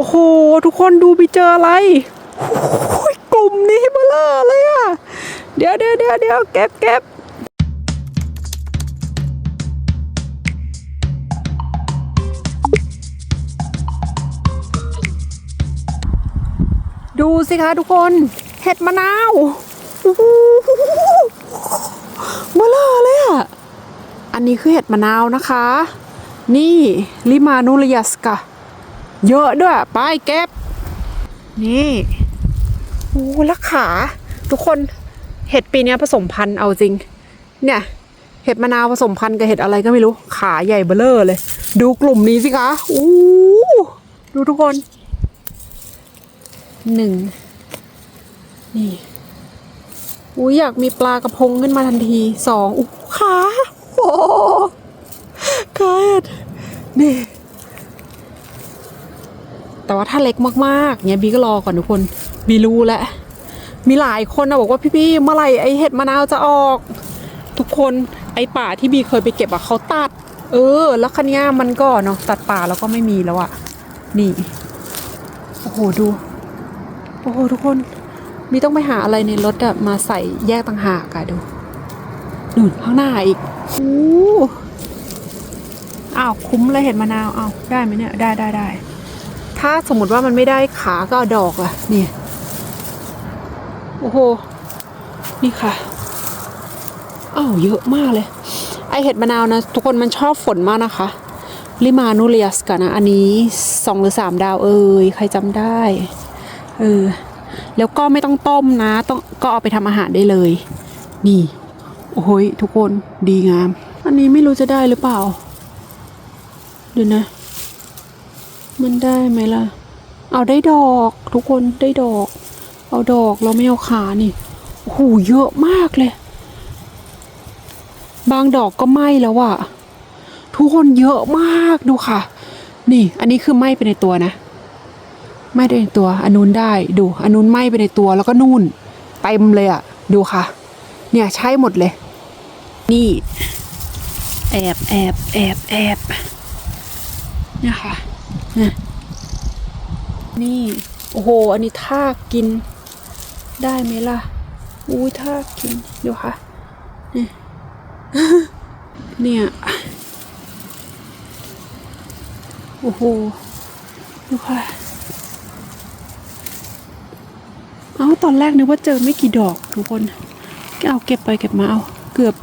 โอ้โห ทุกคนดูไปเจออะไรกลุ่มนี้เบลอเลยอะเดี๋ยวเดี๋ยวเดี๋ยวเดี๋ยวเก็บเก็บดูสิคะทุกคน เห็ดมะนาวโอ้โหเบลอเลยอะอันนี้คือเห็ดมะนาวนะคะ นี่ลิมานูริยัสกะ เยอะด้วยไปเก็บนี่โอ้ล้วขา ทุกคนเห็ดปีนี้ผสมพันธุ์เอาจริง เนี่ย เห็ดมะนาวผสมพันธุ์กับเห็ดอะไรก็ไม่รู้ ขาใหญ่เบ้อเร่อเลย ดูกลุ่มนี้สิคะอู้ดูทุกคนหนึ่งนี่อุ้ยอยากมีปลากระพงขึ้นมาทันทีสองอู้ขาโอ้ขาเห็ดนี่ แต่ว่าถ้าเล็กมากๆเนี่ยบีก็รอก่อนทุกคนบีรู้แล้วมีหลายคนนะบอกว่าพี่ๆเมื่อไหร่ไอเห็ดมะนาวจะออก ทุกคนไอป่าที่บีเคยไปเก็บอะเขาตัด เออ แล้วคันนี้มันก็เนาะตัดป่าแล้วก็ไม่มีแล้วอะนี่โอ้โหดูโอ้โหทุกคนบีต้องไปหาอะไรในรถอะมาใส่แยกต่างหากอะดูนู่นข้างหน้าอีกอู้อ้าวคุ้มเลยเห็ดมะนาวเอาได้ไหมเนี่ยได้ได้ได้ ถ้าสมมติว่ามันไม่ได้ขาก็ดอกอะนี่ โอ้โห นี่ค่ะอ้าวเยอะมากเลย ไอเห็ดมะนาวนะ ทุกคนมันชอบฝนมากนะคะ ลิมานูเรียสกันนะ อันนี้สองหรือสามดาวเอ่ยใครจำได้ เออ แล้วก็ไม่ต้องต้มนะ ต้องก็เอาไปทำอาหารได้เลย นี่ โอ้โหยทุกคนดีงาม อันนี้ไม่รู้จะได้หรือเปล่า เดี๋ยวนะ มันได้ไหมล่ะ เอาได้ดอกทุกคนได้ดอก เอาดอกเราไม่เอาขานี่โอ้โหเยอะมากเลย บางดอกก็ไหม้แล้วอะทุกคนเยอะมากดูค่ะ นี่ อันนี้คือไหม้ไปในตัวนะไหม้ไปในตัวอันนู้นได้ดูอันนู้นไหม้ไปในตัวแล้วก็นู่นเต็มเลยอะดูค่ะ เนี่ยใช่หมดเลย นี่ แอบแอบแอบแอบเนี่ยค่ะ นี่ โอ้โห อันนี้ทากกิน ได้ไหมล่ะ อุ้ยทากกินเดี๋ยวค่ะ นี่ เนี่ย โอ้โหดูค่ะ เอาตอนแรกนึกว่าเจอไม่กี่ดอกทุกคน ก็เอาเก็บไปเก็บมาเอา เกือบ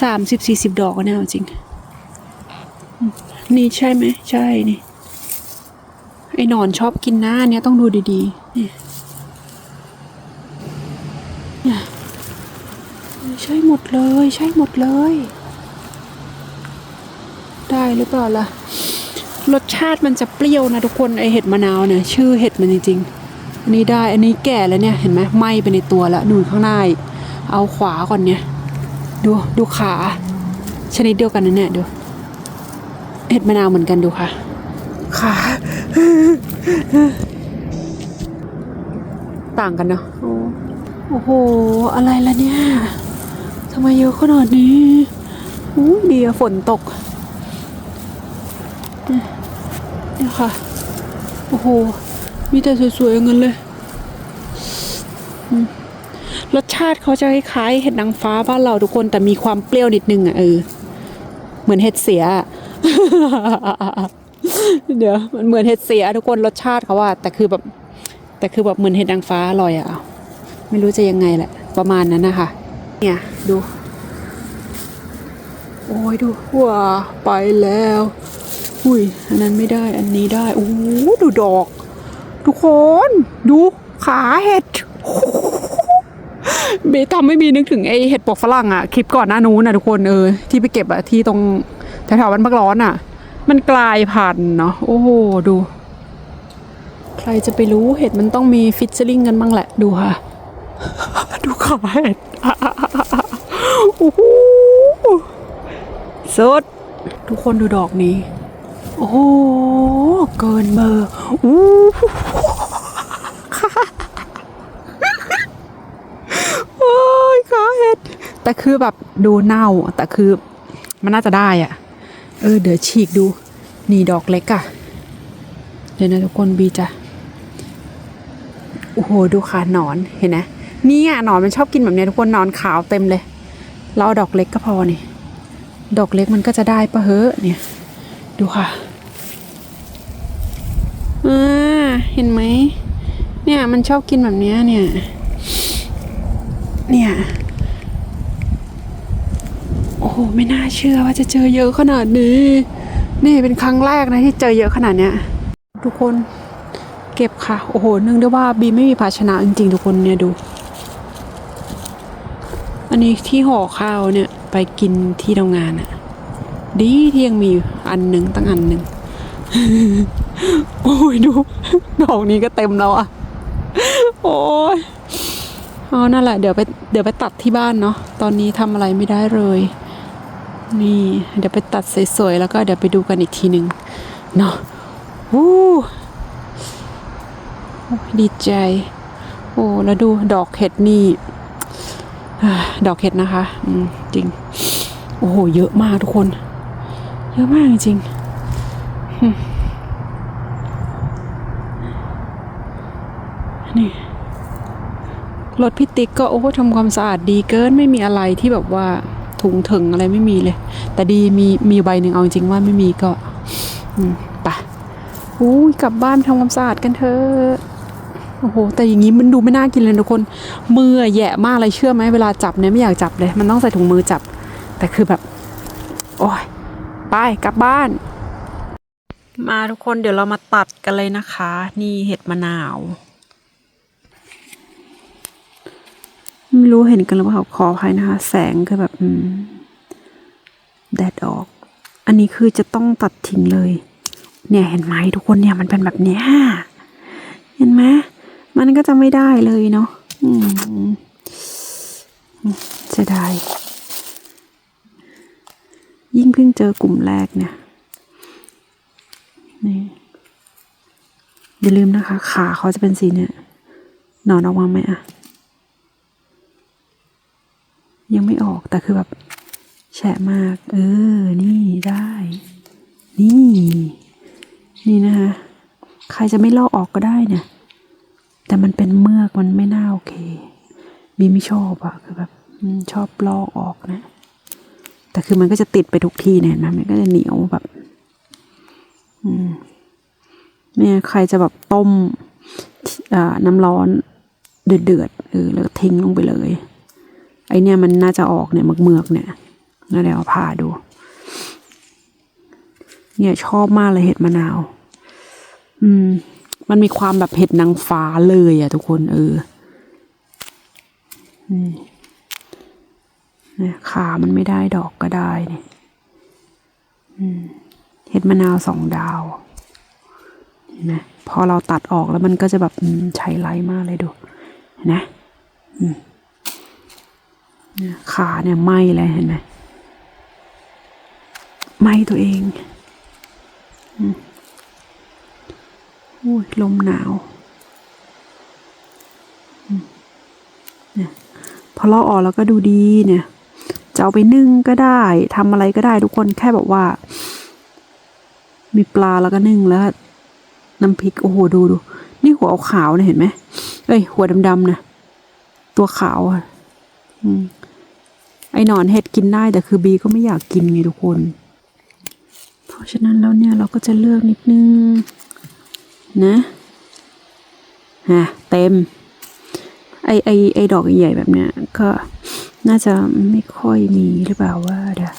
สามสิบสี่สิบดอกอะเนี่ยเอาจริง นี่ใช่ไหม ใช่นี่ ไอ้นอนชอบกินหน้าเนี่ยต้องดูดีๆนี่เนี่ยใช่หมดเลย ใช่หมดเลย ได้หรือเปล่าล่ะ รสชาติมันจะเปรี้ยวนะทุกคนไอเห็ดมะนาวเนี่ย ชื่อเห็ดมันจริงๆอันนี้ได้อันนี้แก่แล้วเนี่ยเห็นไหมไหม้ไปในตัวแล้วนูข้างหน้าเอาขวาก่อนเนี่ย ดูดูขา ชนิดเดียวกันนะเนี่ยดูเห็ดมะนาวเหมือนกันดูค่ะขา ต่างกันเนาะโอ้โอ้โหอะไรล่ะเนี่ยทำไมเยอะขนาดนี้อู้ดีอะฝนตกเนี่ยเนี่ยค่ะ โอ้โห มีแต่สวยๆอย่างนั้นเลยอืมรสชาติเขาจะคล้ายๆเห็ดนางฟ้าบ้านเราทุกคนแต่มีความเปรี้ยวนิดนึงอะเออ เหมือนเห็ดเสียอะ เดี๋ยวมันเหมือนเห็ดเสียทุกคนรสชาติเขาว่าแต่คือแบบแต่คือแบบเหมือนเห็ดนางฟ้าอร่อยอะไม่รู้จะยังไงแหละประมาณนั้นนะคะเนี่ยดู โอ้ยดูว้าไปแล้วอุ้ยอันนั้นไม่ได้อันนี้ได้โอ้ดูดอก ทุกคน ดูขาเห็ดเบทำไม่มีนึกถึงไอเห็ดปกฝรั่งอะคลิปก่อนหน้านู้นนะทุกคนเออที่ไปเก็บอะที่ตรงแถวๆบ้านพักร้อนอะ มันกลายพันธุ์เนาะโอ้โหดู ใครจะไปรู้เห็ดมันต้องมีฟิชเชอริงกันบ้างแหละ ดูค่ะ ดูขาเห็ดโอ้โหสุด ทุกคนดูดอกนี้ โอ้โหเกินเบอร์อู้โอ้ยขาเห็ดแต่คือแบบดูเน่าแต่คือมันน่าจะได้อะ เออ เดี๋ยวฉีกดู นี่ดอกเล็กอะเดี๋ยวนะทุกคนบีจะโอ้โหดูค่ะหนอนเห็นไหมนี่ยหนอนมันชอบกินแบบเนี้ยทุกคนหนอนขาวเต็มเลย เราเอาดอกเล็กก็พอนี่ ดอกเล็กมันก็จะได้ปะเฮ้อเนี่ย ดูค่ะอ่าเห็นไหมเนี่ยมันชอบกินแบบเนี้ยเนี่ย เนี่ย หไม่น่าเชื่อว่าจะเจอเยอะขนาดนี้ นี่เป็นครั้งแรกนะที่เจอเยอะขนาดเนี้ย ทุกคนเก็บค่ะ โอ้โหนื่องด้วยว่าบีไม่มีภาชนะจริงๆ ทุกคนเนี่ยดู อันนี้ที่ห่อข้าวเนี่ยไปกินที่ทำงานอะดีที่ยังมีอันหนึ่งตั้งอันหนึ่งโอ้ยดูดอกนี้ก็เต็มแล้วอะโอ้ยเอานั่นแหละเดี๋ยวไปเดี๋ยวไปตัดที่บ้านเนาะตอนนี้ทำอะไรไม่ได้เลย นี่เดี๋ยวไปตัดสวยๆแล้วก็เดี๋ยวไปดูกันอีกทีหนึ่งเนาะวู้ดีใจ โอ้แล้วดูดอกเห็ดนี่ดอกเห็ดนะคะอืมจริง โอ้โห เยอะมากทุกคน เยอะมากจริงนี่รถพี่ติ๊กก็โอ้ทำความสะอาดดีเกินไม่มีอะไรที่แบบว่า ถุงถึงอะไรไม่มีเลย แต่ดีมีมีใบหนึ่งเอาจริงว่าไม่มีก็อืมไปอุ้กลับบ้านทำความสะอาดกันเถอะโอ้โหแต่อย่างนี้มันดูไม่น่ากินเลยทุกคน มือแย่มากเลยเชื่อไหมเวลาจับเนี่ยไม่อยากจับเลย มันต้องใส่ถุงมือจับ แต่คือแบบ โอ้ยไปกลับบ้าน มาทุกคนเดี๋ยวเรามาตัดกันเลยนะคะ นี่เห็ดมะนาว ไม่รู้เห็นกันหรือเปล่าขออภัยนะคะ แสงคือแบบแดดออก อันนี้คือจะต้องตัดทิ้งเลย เนี่ยเห็นไหมทุกคนเนี่ยมันเป็นแบบเนี้ยเห็นไหมมันก็จะไม่ได้เลยเนาะอืมจะได้ ยิ่งเพิ่งเจอกลุ่มแรกเนี่ยนี่อย่าลืมนะคะ ขาเขาจะเป็นสีเนี่ยหนอนออกมาไหมอะ ยังไม่ออกแต่คือแบบแฉะมาก เออ นี่ได้ นี่ นี่นะคะ ใครจะไม่ลอกออกก็ได้เนี่ย แต่มันเป็นเมือกมันไม่น่าโอเคบีไม่ชอบอะคือแบบชอบลอกออกนะ แต่คือมันก็จะติดไปทุกที่เนี่ยนะมันก็จะเหนียวแบบ อืมเนี่ยใครจะแบบต้มอ่าน้ำร้อนเดือดเดือดๆเออแล้วก็ทิ้งลงไปเลย ไอเนี่ยมันน่าจะออกเนี่ยเมือกๆเนี่ยแล้วเดี๋ยวเอาผ่าดู เนี่ยชอบมากเลยเห็ดมะนาว อืม มันมีความแบบเห็ดนางฟ้าเลยอะทุกคนเอออืมเนี่ยขามันไม่ได้ดอกก็ได้เนี่ยอืมเห็ดมะนาวสองดาวเห็นไหมพอเราตัดออกแล้วมันก็จะแบบใช้ไรมากเลยดูนไหมอืม ขาเนี่ยไหมเลยเห็นไหมไหมตัวเองอุ้ยลมหนาวเนี่ยพอเราออกแล้วก็ดูดีเนี่ย จะเอาไปนึ่งก็ได้ทำอะไรก็ได้ทุกคนแค่แบบว่า มีปลาแล้วก็นึ่งแล้วน้ำพริกโอ้โหดูดูนี่หัวขาวเนี่ยเห็นไหมเอ้ยหัวดำๆนะตัวขาวอะ อืม ไอหนอนเห็ดกินได้แต่คือบีก็ไม่อยากกินไงทุกคน เพราะฉะนั้นแล้วเนี่ยเราก็จะเลือกนิดนึง นะฮะเต็ม ไอไอไอดอกใหญ่แบบเนี้ยก็น่าจะไม่ค่อยมีหรือเปล่าว่าเดี๋ยว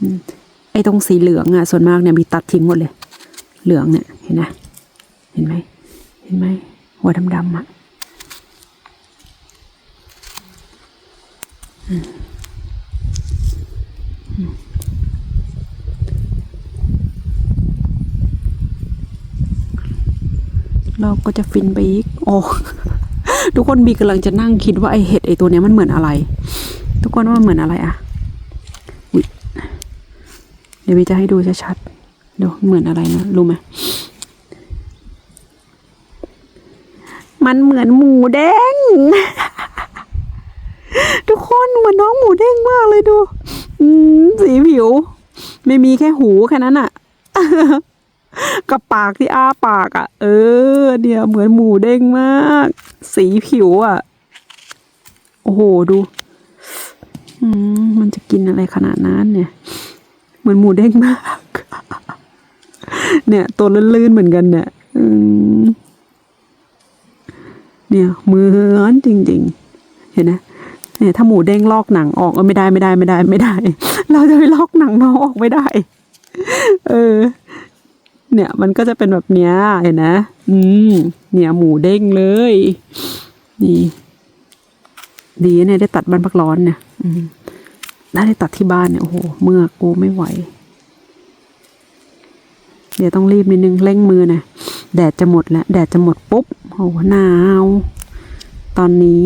อืมไอตรงสีเหลืองอะส่วนมากเนี่ยมีตัดทิ้งหมดเลย เหลืองเนี่ยเห็นไหมเห็นไหมเห็นไหมหัวดำๆอะอืมอืม เราก็จะฟินไปอีก โอ้ ทุกคนบีกำลังจะนั่งคิดว่าไอเห็ดไอตัวเนี้ยมันเหมือนอะไร ทุกคนว่ามันเหมือนอะไรอะอเดี๋ยววีจะให้ดูชัดๆดูเหมือนอะไรนะ รู้ไหมมันเหมือนหมูแดง ทุกคนเหมือนน้องหมูเด้งมากเลย ดูสีผิว ไม่มีแค่หูแค่นั้นอะกับปากที่อ้าปากอะ่ะเออ เนี่ยเหมือนหมูเด้งมาก สีผิวอะ่ะโอ้โหดูมันจะกินอะไรขนาดนั้นเนี่ย เหมือนหมูเด้งมาก เนี่ยตัวลื่นๆเหมือนกันเนี่ยเนี่ยเหมือนจริง ๆ เห็นไหม เนี่ยถ้าหมูเด้งลอกหนังออกเออไม่ได้ไม่ได้ไม่ได้ไม่ได้ เราจะไปลอกหนังน้องออกไม่ได้ เออ เนี่ยมันก็จะเป็นแบบเนี้ยเห็นนะอืมเนี่ยหมูเด้งเลย นี่ ดีเนี่ยได้ตัดบ้านพักร้อนเนี่ยอืมถ้าได้ตัดที่บ้านเนี่ยโอ้โหเมื่อกูไม่ไหว เดี๋ยวต้องรีบนิดนึงเร่งมือนะแดดจะหมดแล้วแดดจะหมดปุ๊บโอ้โหหนาว ตอนนี้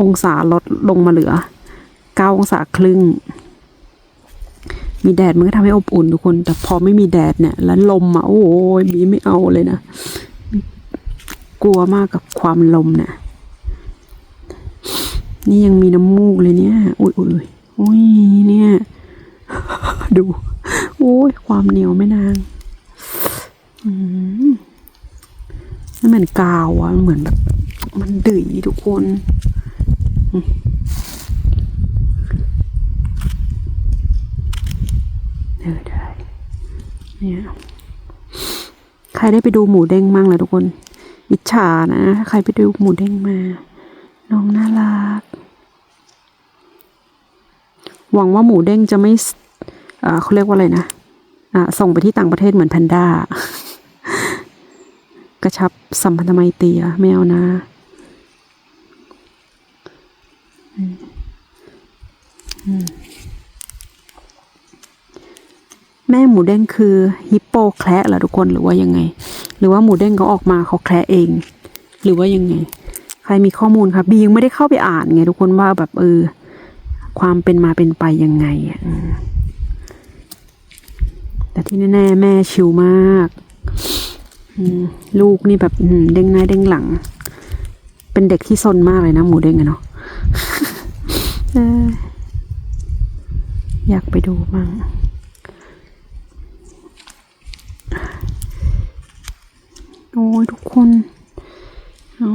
องศาลดลงมาเหลือเก้าองศาครึ่ง มีแดดมันก็ทำให้อบอุ่นทุกคน แต่พอไม่มีแดดเนี่ย แล้วลมอะโอ้ยบีไม่เอาเลยนะ กลัวมากกับความลมเนี่ย นี่ยังมีน้ำมูกเลยเนี่ย อุ้ยอุ้ยอุ้ยเนี่ย ดูโอ้ยความเหนียวไม่นางอืมนั่นเหมือนกาวอะเหมือนแบบ มันดื้อทุกคน เออได้ เนี่ย ใครได้ไปดูหมูเด้งมั่งเล่ะทุกคน อิจฉานะ ใครไปดูหมูเด้งมา น้องน่ารัก หวังว่าหมูเด้งจะไม่เอ่อเขาเรียกว่าอะไรนะอ่าส่งไปที่ต่างประเทศเหมือนแพนด้า กระชับสัมพันธไมตรีอะไม่เอานะอืมอืม แม่หมูเด้งคือฮิปโปแคระเหรอทุกคนหรือว่ายังไง หรือว่าหมูเด้งเขาออกมาเขาแคระเอง หรือว่ายังไง ใครมีข้อมูลครับบียังไม่ได้เข้าไปอ่านไงทุกคนว่าแบบเออความเป็นมาเป็นไปยังไงอะแต่ที่แน่ๆแม่ชิวมากลูกนี่แบบเด้งหน้าเด้งหลัง เป็นเด็กที่ซนมากเลยนะหมูเด้งอะเนาะ อยากไปดูมั่งโอ้ยทุกคน เอา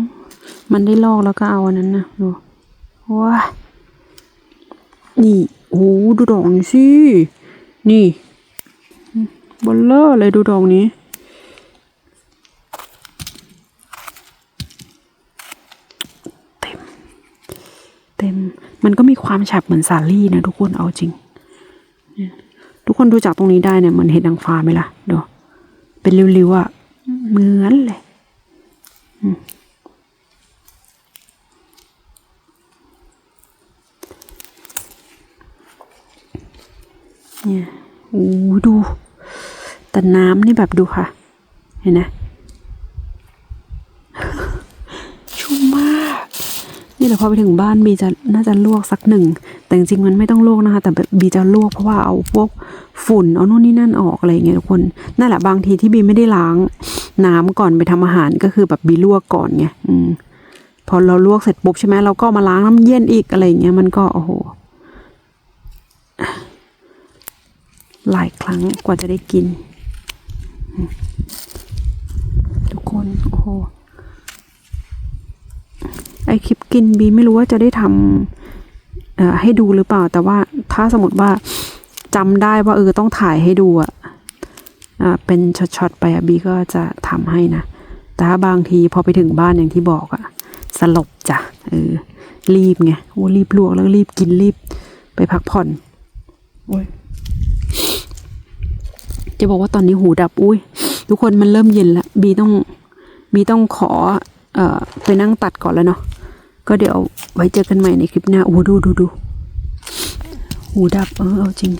มันได้ลอกแล้วก็เอาอันนั้นนะดูว้านี่ โอ้ดูดอกนี้สิ นี่บอลเลอร์เลยดูดอกนี้ เต็ม เต็ม มันก็มี ความฉับเหมือนสาลี่นะทุกคนเอาจริง ทุกคนดูจากตรงนี้ได้เนี่ยเหมือนเห็ดนางฟ้าไหมล่ะดูเป็นริ้วๆอะเหมือนเลยเนี่ยโอ้ดู แต่น้ำนี่แบบดูค่ะ เห็นนะชุ่มมาก นี่แหละพอไปถึงบ้านบีจะน่าจะลวกสักหนึ่ง แต่จริงๆมันไม่ต้องลวกนะคะ แต่แบบบีจะลวกเพราะว่าเอาพวกฝุ่นเอานู่นนี่นั่นออกอะไรอย่างเงี้ยทุกคนนั่นแหละบางทีที่บีไม่ได้ล้างน้ำก่อนไปทำอาหารก็คือแบบบีลวกก่อนไงอืมพอเราลวกเสร็จปุ๊บใช่ไหมเราก็มาล้างน้ำเย็นอีกอะไรอย่างเงี้ยมันก็โอ้โหหลายครั้งกว่าจะได้กิน ทุกคนโอ้โห ไอคลิปกินบีไม่รู้ว่าจะได้ทำเอ่อให้ดูหรือเปล่า แต่ว่าถ้าสมมติว่าจำได้ว่าเออต้องถ่ายให้ดูอะอ่าเป็นช็อตๆไปอะบีก็จะทำให้นะ แต่ถ้าบางทีพอไปถึงบ้านอย่างที่บอกอะสลบจ้ะเออรีบไงโอ้รีบลวกแล้วรีบกินรีบไปพักผ่อนโอ้ยจะบอกว่าตอนนี้หูดับอุ้ยทุกคนมันเริ่มเย็นแล้วบีต้องบีต้องขอเอ่อไปนั่งตัดก่อนแล้วเนาะ ก็เดี๋ยวไว้เจอกันใหม่ในคลิปหน้าโอ้ดูดูดูหูดับเออเอาจริง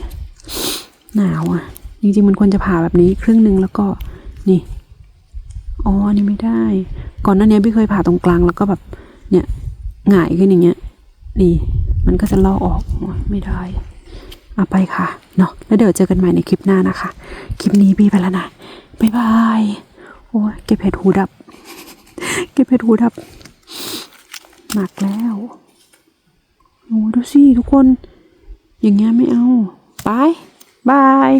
หนาวอะจริงๆมันควรจะผ่าแบบนี้ครึ่งหนึ่งแล้วก็นี่อ๋อนี่ไม่ได้ ก่อนหน้านี้พี่เคยผ่าตรงกลางแล้วก็แบบเนี่ยหงายขึ้นอย่างเงี้ยนี่มันก็จะลอกออกไม่ได้เอาไปค่ะเนาะแล้วเดี๋ยวเจอกันใหม่ในคลิปหน้านะคะ คลิปนี้พี่ไปแล้วนะบ๊ายบายโอ้ยเก็บเห็ดหูดับ เก็บเห็ดหูดับ หนักแล้วโอ้ดูสิทุกคน อย่างเงี้ยไม่เอา ไป บาย